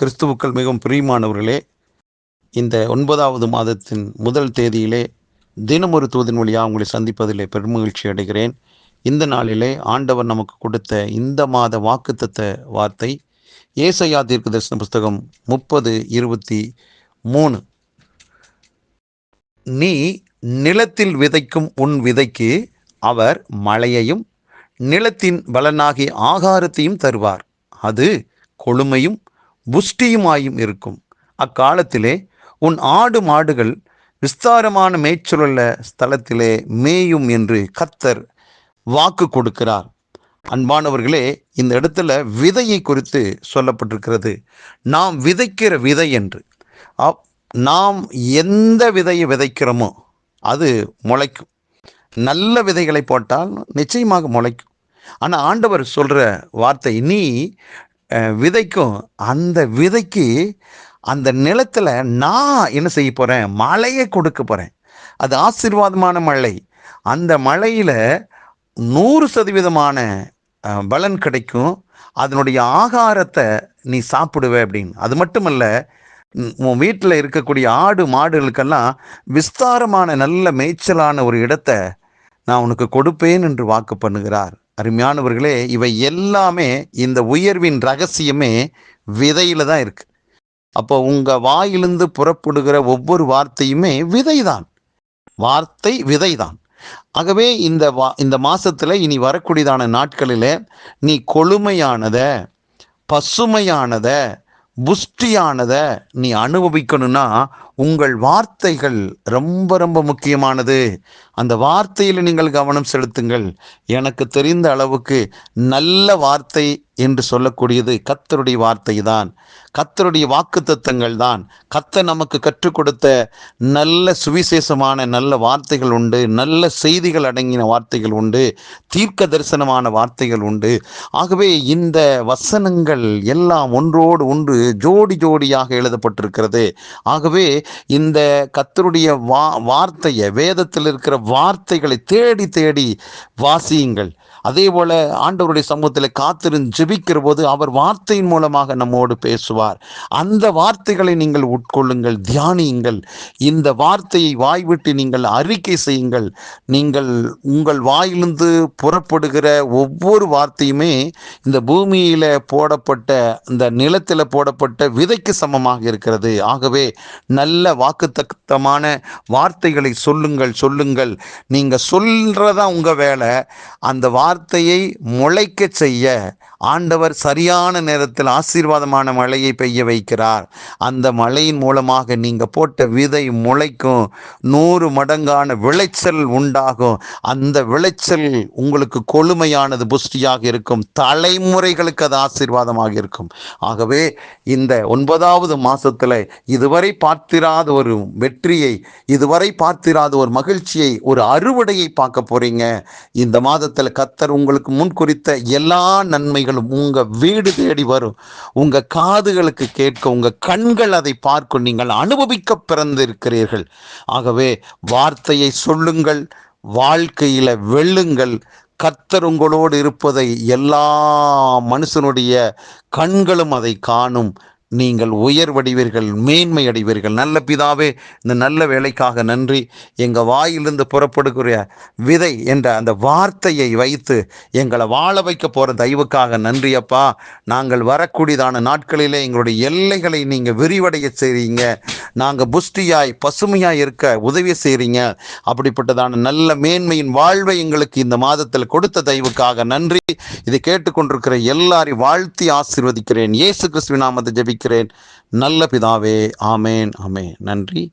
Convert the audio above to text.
கிறிஸ்துவுக்கள் மிகவும் பிரியமானவர்களே இந்த ஒன்பதாவது மாதத்தின் முதல் தேதியிலே தினமொரு தூதின் வழியாக உங்களை சந்திப்பதிலே பெருமகிழ்ச்சி அடைகிறேன். இந்த நாளிலே ஆண்டவர் நமக்கு கொடுத்த இந்த மாத வாக்குத்தத்த வார்த்தை ஏசையா தீர்க்க தரிசன புஸ்தகம் முப்பது இருபத்தி மூணு. நீ நிலத்தில் விதைக்கும் உன் விதைக்கு அவர் மழையையும் நிலத்தின் பலனாகி ஆகாரத்தையும் தருவார். அது கொழுமையும் புஷ்டியுமாயும் இருக்கும். அக்காலத்திலே உன் ஆடு மாடுகள் விஸ்தாரமான மேய்ச்சலுள்ள ஸ்தலத்திலே மேயும் என்று கத்தர் வாக்கு கொடுக்கிறார். அன்பானவர்களே இந்த இடத்துல விதையை குறித்து சொல்லப்பட்டிருக்கிறது. நாம் விதைக்கிற விதை என்று. அப்- நாம் எந்த விதையை விதைக்கிறோமோ அது முளைக்கும். நல்ல விதைகளை போட்டால் நிச்சயமாக முளைக்கும். ஆனால் ஆண்டவர் சொல்கிற வார்த்தை நீ விதைக்கும். அந்த விதைக்கு அந்த நிலத்தில் நான் என்ன செய்ய போகிறேன் மழையை கொடுக்க போகிறேன் அது ஆசீர்வாதமான மழை. அந்த மழையில் நூறு சதவீதமான பலன் கிடைக்கும். அதனுடைய ஆகாரத்தை நீ சாப்பிடுவ அப்படின்னு. அது மட்டுமல்ல உன் வீட்டில் இருக்கக்கூடிய ஆடு மாடுகளுக்கெல்லாம் விஸ்தாரமான நல்ல மேய்ச்சலான ஒரு இடத்தை நான் உனக்கு கொடுப்பேன் என்று வாக்கு பண்ணுகிறார். அருமையானவர்களே இவை எல்லாமே இந்த உயர்வின் ரகசியமே விதையில தான் இருக்கு. அப்போ உங்க வாயிலிருந்து புறப்படுகிற ஒவ்வொரு வார்த்தையுமே விதைதான். வார்த்தை விதைதான். ஆகவே இந்த வா இந்த மாசத்துல இனி வரக்கூடியதான நாட்களில் நீ கொழுமையானத பசுமையானத புஷ்டியானத நீ அனுபவிக்கணும்னா உங்கள் வார்த்தைகள் ரொம்ப ரொம்ப முக்கியமானது. அந்த வார்த்தையில் நீங்கள் கவனம் செலுத்துங்கள். எனக்கு தெரிந்த அளவுக்கு நல்ல வார்த்தை என்று சொல்லக்கூடியது கத்தருடைய வார்த்தை தான் கத்தருடைய வாக்குத்தத்தங்கள் தான் கத்த நமக்கு கற்றுக் கொடுத்த நல்ல சுவிசேஷமான நல்ல வார்த்தைகள் உண்டு. நல்ல செய்திகள் அடங்கின வார்த்தைகள் உண்டு. தீர்க்க தரிசனமான வார்த்தைகள் உண்டு. ஆகவே இந்த வசனங்கள் எல்லாம் ஒன்றோடு ஒன்று ஜோடி ஜோடியாக எழுதப்பட்டிருக்கிறது. ஆகவே இந்த கத்தருடைய வா வார்த்தையை வேதத்தில் இருக்கிற வார்த்தைகளை தேடி தேடி வாசியுங்கள். அதே போல ஆண்டவருடைய சமூகத்தில் காத்திருந்து ஜெபிக்கிற போது அவர் வார்த்தையின் மூலமாக நம்மோடு பேசுவார். அந்த வார்த்தைகளை நீங்கள் உட்கொள்ளுங்கள் தியானியுங்கள். இந்த வார்த்தையை வாய்விட்டு நீங்கள் அறிக்கை செய்யுங்கள். நீங்கள் உங்கள் வாயிலிருந்து புறப்படுகிற ஒவ்வொரு வார்த்தையுமே இந்த பூமியில போடப்பட்ட இந்த நிலத்தில் போடப்பட்ட விதைக்கு சமமாக இருக்கிறது. ஆகவே நல்ல வாக்குத்தத்தமான வார்த்தைகளை சொல்லுங்கள் சொல்லுங்கள். நீங்க சொல்றதா உங்க வேலை. அந்த வார்த்தையை முளைக்கச் செய்ய ஆண்டவர் சரியான நேரத்தில் ஆசீர்வாதமான மழையை பெய்ய வைக்கிறார். அந்த மழையின் மூலமாக நீங்கள் போட்ட விதை முளைக்கும். நூறு மடங்கான விளைச்சல் உண்டாகும். அந்த விளைச்சல் உங்களுக்கு கொழுமையானது புஷ்டியாக இருக்கும். தலைமுறைகளுக்கு அது ஆசீர்வாதமாக இருக்கும். ஆகவே இந்த ஒன்பதாவது மாதத்தில் இதுவரை பார்த்திராத ஒரு வெற்றியை இதுவரை பார்த்திராத ஒரு மகிழ்ச்சியை ஒரு அறுவடையை பார்க்க போகிறீங்க இந்த மாதத்தில் கத்தர் உங்களுக்கு முன் குறித்த எல்லா நன்மைகளும் உங்க வீடு தேடி வரும். உங்க காதுகளுக்கு கேட்க உங்க கண்கள் அதை பார்க்கும். நீங்கள் அனுபவிக்க பிறந்திருக்கிறீர்கள். ஆகவே வார்த்தையை சொல்லுங்கள் வாழ்க்கையில வெல்லுங்கள். கத்தர் உங்களோடு இருப்பதை எல்லா மனுஷனுடைய கண்களும் அதை காணும். நீங்கள் உயர்வடைவீர்கள் மேன்மை அடைவீர்கள். நல்ல பிதாவே இந்த நல்ல வேலைக்காக நன்றி. எங்கள் வாயிலிருந்து புறப்படுகிற விதை என்ற அந்த வார்த்தையை வைத்து எங்களை வாழ வைக்க போகிற தயவுக்காக நன்றி அப்பா. நாங்கள் வரக்கூடியதான நாட்களிலே எங்களுடைய எல்லைகளை நீங்கள் விரிவடைய செய்கிறீங்க நாங்கள் புஷ்டியாய் பசுமையாய் இருக்க உதவி செய்கிறீங்க அப்படிப்பட்டதான நல்ல மேன்மையின் வாழ்வை எங்களுக்கு இந்த மாதத்தில் கொடுத்த தயவுக்காக நன்றி. இதை கேட்டுக்கொண்டிருக்கிற எல்லாரையும் வாழ்த்தி ஆசீர்வதிக்கிறேன். இயேசு கிறிஸ்துவின் நாமத்தை ஜெபிக்கிறேன். நல்ல பிதாவே ஆமேன் ஆமேன். நன்றி.